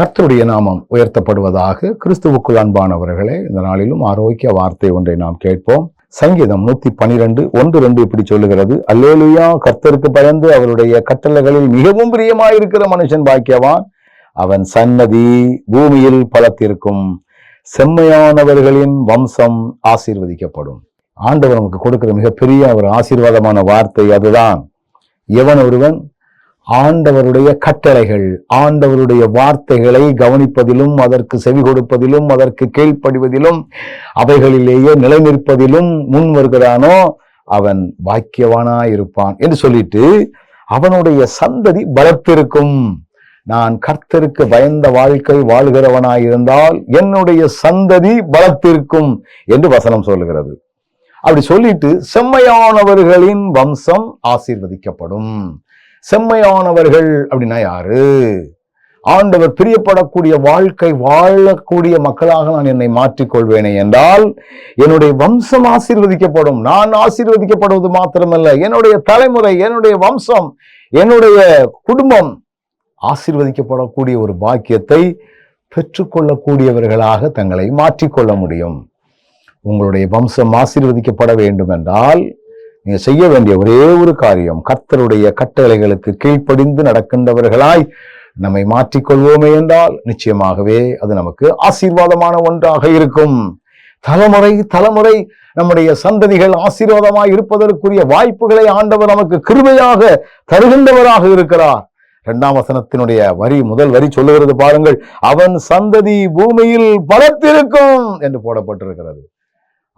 கர்த்தருடைய நாமம் உயர்த்தப்படுவதாக கிறிஸ்துவுக்குள் அன்பானவர்களே இந்த நாளிலும் ஆரோக்கிய வார்த்தை ஒன்றை நாம் கேட்போம். சங்கீதம் நூத்தி பனிரெண்டு ஒன்று ரெண்டு இப்படி சொல்லுகிறது. அல்லேலுயா கர்த்தருக்கு பயந்து அவருடைய கட்டளைகளில் மிகவும் பிரியமாயிருக்கிற மனுஷன் பாக்கியவான். அவன் சன்னதி பூமியில் பலத்திருக்கும் செம்மையானவர்களின் வம்சம் ஆசீர்வதிக்கப்படும். ஆண்டவர் நமக்கு கொடுக்கிற மிகப்பெரிய ஒரு ஆசீர்வாதமான வார்த்தை அதுதான். எவன் ஒருவன்? ஆண்டவருடைய கட்டளைகள் ஆண்டவருடைய வார்த்தைகளை கவனிப்பதிலும் அதற்கு செவி கொடுப்பதிலும் அதற்கு கீழ்ப்படிவதிலும் அவைகளிலேயே நிலைநிற்பதிலும் முன் வருகிறானோ அவன் பாக்கியவானாயிருப்பான் என்று சொல்லிட்டு அவனுடைய சந்ததி பலத்திருக்கும். நான் கர்த்தருக்கு பயந்த வாழ்க்கை வாழ்கிறவனாயிருந்தால் என்னுடைய சந்ததி பலத்திருக்கும் என்று வசனம் சொல்லுகிறது. அப்படி சொல்லிட்டு செம்மையானவர்களின் வம்சம் ஆசீர்வதிக்கப்படும். செம்மையானவர்கள் அப்படின்னா யாரு? ஆண்டவர் பிரியப்படக்கூடிய வாழ்க்கை வாழக்கூடிய மக்களாக நான் என்னை மாற்றிக்கொள்வேனே என்றால் என்னுடைய வம்சம் ஆசீர்வதிக்கப்படும். நான் ஆசீர்வதிக்கப்படுவது மாத்திரமல்ல. என்னுடைய தலைமுறை என்னுடைய வம்சம் என்னுடைய குடும்பம் ஆசீர்வதிக்கப்படக்கூடிய ஒரு பாக்கியத்தை பெற்றுக்கொள்ளக்கூடியவர்களாக தங்களை மாற்றிக்கொள்ள முடியும். உங்களுடைய வம்சம் ஆசீர்வதிக்கப்பட வேண்டும் என்றால் நீங்க செய்ய வேண்டிய ஒரே ஒரு காரியம் கர்த்தருடைய கட்டளைகளுக்கு கீழ்ப்படிந்து நடக்கின்றவர்களாய் நம்மை மாற்றிக்கொள்வோமே என்றால் நிச்சயமாகவே அது நமக்கு ஆசீர்வாதமான ஒன்றாக இருக்கும். தலைமுறை தலைமுறை நம்முடைய சந்ததிகள் ஆசீர்வாதமாய் இருப்பதற்குரிய வாய்ப்புகளை ஆண்டவர் நமக்கு கிருமையாக தருகின்றவராக இருக்கிறார். இரண்டாம் வசனத்தினுடைய வரி முதல் வரி சொல்லுகிறது பாருங்கள் அவன் சந்ததி பூமியில் பலத்திருக்கும் என்று போடப்பட்டிருக்கிறது.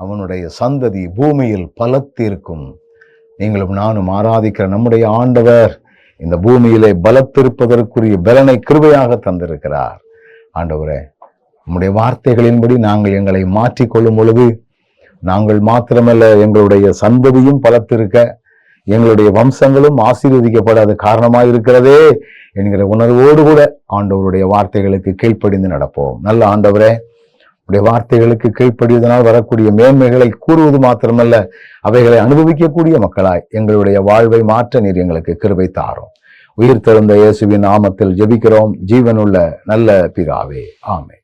அவனுடைய சந்ததி பூமியில் பலத்திருக்கும். நீங்களும் நானும் ஆராதிக்கிற நம்முடைய ஆண்டவர் இந்த பூமியிலே பலத்திருப்பதற்குரிய பலனை கிருபையாக தந்திருக்கிறார். ஆண்டவரே நம்முடைய வார்த்தைகளின்படி நாங்கள் எங்களை மாற்றிக்கொள்ளும் பொழுது நாங்கள் மாத்திரமல்ல எங்களுடைய சந்ததியும் பலத்திருக்க எங்களுடைய வம்சங்களும் ஆசீர்வதிக்கப்படாத காரணமாக இருக்கிறதே என்கிற உணர்வோடு கூட ஆண்டவருடைய வார்த்தைகளுக்கு கீழ்ப்படிந்து நடப்போம். நல்ல ஆண்டவரே உடைய வார்த்தைகளுக்கு கீழ்ப்படிவதனால் வரக்கூடிய மேன்மைகளை கூறுவது மாத்திரமல்ல அவைகளை அனுபவிக்கக்கூடிய மக்களாய் எங்களுடைய வாழ்வை மாற்ற நீர் எங்களுக்கு கிருபை தாரும். உயிர் திறந்த இயேசுவின் நாமத்தில் ஜெபிக்கிறோம். ஜீவனுள்ள நல்ல பிதாவே. ஆமே